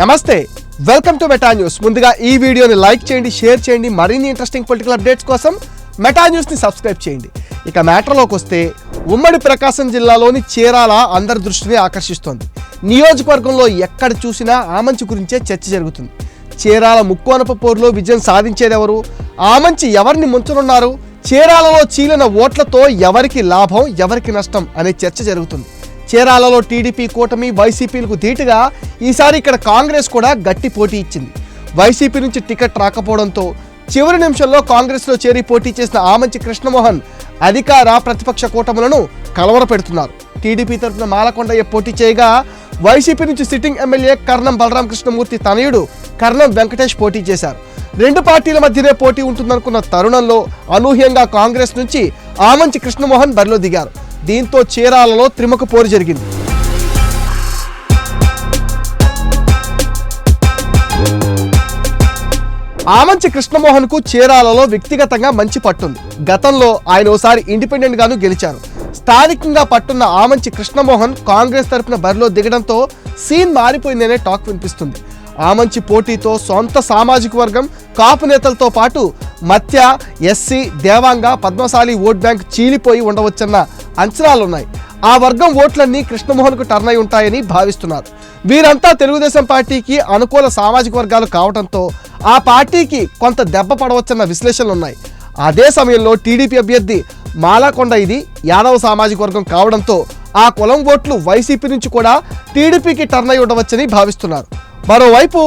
నమస్తే welcome to Meta news. ముందుగా ఈ వీడియోని లైక్ చేయండి షేర్ చేయండి మరిన్ని ఇంట్రెస్టింగ్ పొలిటికల్ అప్డేట్స్ కోసం మెటా న్యూస్ని సబ్స్క్రైబ్ చేయండి. ఇక మ్యాటర్లోకి వస్తే ఉమ్మడి ప్రకాశం జిల్లాలోని చీరాల అందరి దృష్టిని ఆకర్షిస్తోంది. నియోజకవర్గంలో ఎక్కడ చూసినా ఆమంచి గురించే చర్చ జరుగుతుంది. చీరాల ముక్కోనప పోరులో విజయం సాధించేదెవరు? ఆమంచి ఎవరిని ముంచనున్నారు? చీరాలలో చీలిన ఓట్లతో ఎవరికి లాభం ఎవరికి నష్టం అనే చర్చ జరుగుతుంది. చీరాలలో టీడీపీ కూటమి వైసీపీలకు ధీటుగా ఈసారి ఇక్కడ కాంగ్రెస్ కూడా గట్టి పోటీ ఇచ్చింది. వైసీపీ నుంచి టికెట్ రాకపోవడంతో చివరి నిమిషంలో కాంగ్రెస్లో చేరి పోటీ చేసిన ఆమంచి కృష్ణమోహన్ అధికార ప్రతిపక్ష కూటములను కలవరపెడుతున్నారు టీడీపీ తరఫున మాలకొండయ్య పోటీ చేయగా వైసీపీ నుంచి సిట్టింగ్ ఎమ్మెల్యే కర్ణం బలరాం కృష్ణమూర్తి తనయుడు కర్ణం వెంకటేష్ పోటీ చేశారు. రెండు పార్టీల మధ్యనే పోటీ ఉంటుందనుకున్న తరుణంలో అనూహ్యంగా కాంగ్రెస్ నుంచి ఆమంచి కృష్ణమోహన్ బరిలో దిగారు. దీంతో చీరాలలో త్రిముఖ పోరు జరిగింది. ఆమంచి కృష్ణమోహన్కు చీరాలలో వ్యక్తిగతంగా మంచి పట్టుంది. గతంలో ఆయన ఓసారి ఇండిపెండెంట్ గాను గెలిచారు. స్థానికంగా పట్టున్న ఆమంచి కృష్ణమోహన్ కాంగ్రెస్ తరపున బరిలో దిగడంతో సీన్ మారిపోయిందనే టాక్ వినిపిస్తుంది. ఆమంచి పోటీతో సొంత సామాజిక వర్గం కాపు నేతలతో పాటు మత్య SC Devanga Padmashali vote bank చీలిపోయి ఉండవచ్చన్న అంచనాలున్నాయి ఆ వర్గం ఓట్లన్నీ కృష్ణమోహన్కు టర్న్ అయి ఉంటాయని భావిస్తున్నారు. వీరంతా తెలుగుదేశం పార్టీకి అనుకూల సామాజిక వర్గాలు కావడంతో ఆ పార్టీకి కొంత దెబ్బ పడవచ్చన్న విశ్లేషణలు ఉన్నాయి. అదే సమయంలో టీడీపీ అభ్యర్థి మాలాకొండ ఇది యాదవ సామాజిక వర్గం కావడంతో ఆ కులం ఓట్లు వైసీపీ నుంచి కూడా టీడీపీకి టర్న్ అయి ఉండవచ్చని భావిస్తున్నారు. మరోవైపు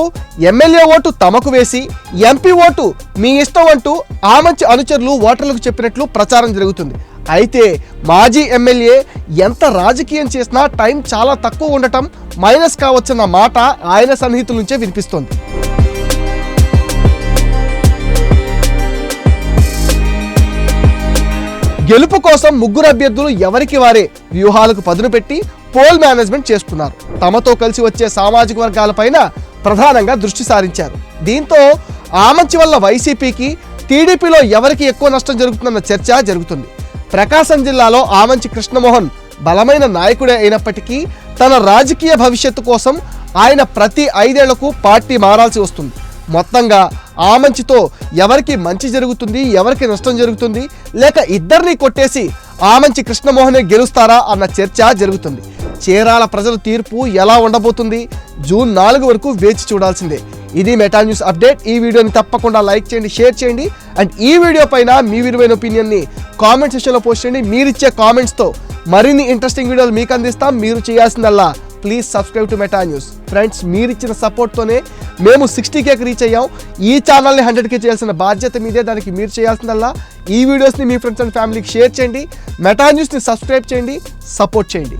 ఎమ్మెల్యే ఓటు తమకు వేసి ఎంపీ ఓటు మీ ఇష్టం అంటూ ఆ మంచి అనుచరులు ఓటర్లకు చెప్పినట్లు ప్రచారం జరుగుతుంది. అయితే మాజీ ఎమ్మెల్యే ఎంత రాజకీయం చేసినా టైం చాలా తక్కువ ఉండటం మైనస్ కావచ్చన్న మాట ఆయన సన్నిహితుల నుంచే వినిపిస్తోంది. గెలుపు కోసం ముగ్గురు అభ్యర్థులు ఎవరికి వారే వ్యూహాలకు పదును పెట్టి పోల్ మేనేజ్మెంట్ చేస్తున్నారు తమతో కలిసి వచ్చే సామాజిక వర్గాలపైన ప్రధానంగా దృష్టి సారించారు. దీంతో ఆమంచి వల్ల వైసీపీకి టీడీపీలో ఎవరికి ఎక్కువ నష్టం జరుగుతుందన్న చర్చ జరుగుతుంది. ప్రకాశం జిల్లాలో ఆమంచి కృష్ణమోహన్ బలమైన నాయకుడే అయినప్పటికీ తన రాజకీయ భవిష్యత్తు కోసం ఆయన ప్రతి ఐదేళ్ళకు పార్టీ మారాల్సి వస్తుంది. మొత్తంగా ఆ మంచితో ఎవరికి మంచి జరుగుతుంది ఎవరికి నష్టం జరుగుతుంది లేక ఇద్దరిని కొట్టేసి ఆమంచి కృష్ణమోహనే గెలుస్తారా అన్న చర్చ జరుగుతుంది. చీరాల ప్రజల తీర్పు ఎలా ఉండబోతుంది జూన్ నాలుగు వరకు వేచి చూడాల్సిందే. ఇది మెటా న్యూస్ అప్డేట్. ఈ వీడియోని తప్పకుండా లైక్ చేయండి షేర్ చేయండి. అండ్ ఈ వీడియో పైన మీ విలువైన ఒపీనియన్ని కామెంట్ సెక్షన్లో పోస్ట్ చేయండి. మీరిచ్చే కామెంట్స్తో మరిన్ని ఇంట్రెస్టింగ్ వీడియోలు మీకు అందిస్తాం మీరు చేయాల్సిందల్లా please subscribe to Meta news friends మీరు ఇచ్చిన సపోర్ట్తోనే మేము సిక్స్టీ కేకి రీచ్ అయ్యాం. ఈ ఛానల్ని హండ్రెడ్కి చేయాల్సిన బాధ్యత మీదే. దానికి మీరు చేయాల్సిందల్లా ఈ వీడియోస్ని మీ ఫ్రెండ్స్ అండ్ ఫ్యామిలీకి షేర్ చేయండి. మెటా న్యూస్ని సబ్స్క్రైబ్ చేయండి. సపోర్ట్ చేయండి.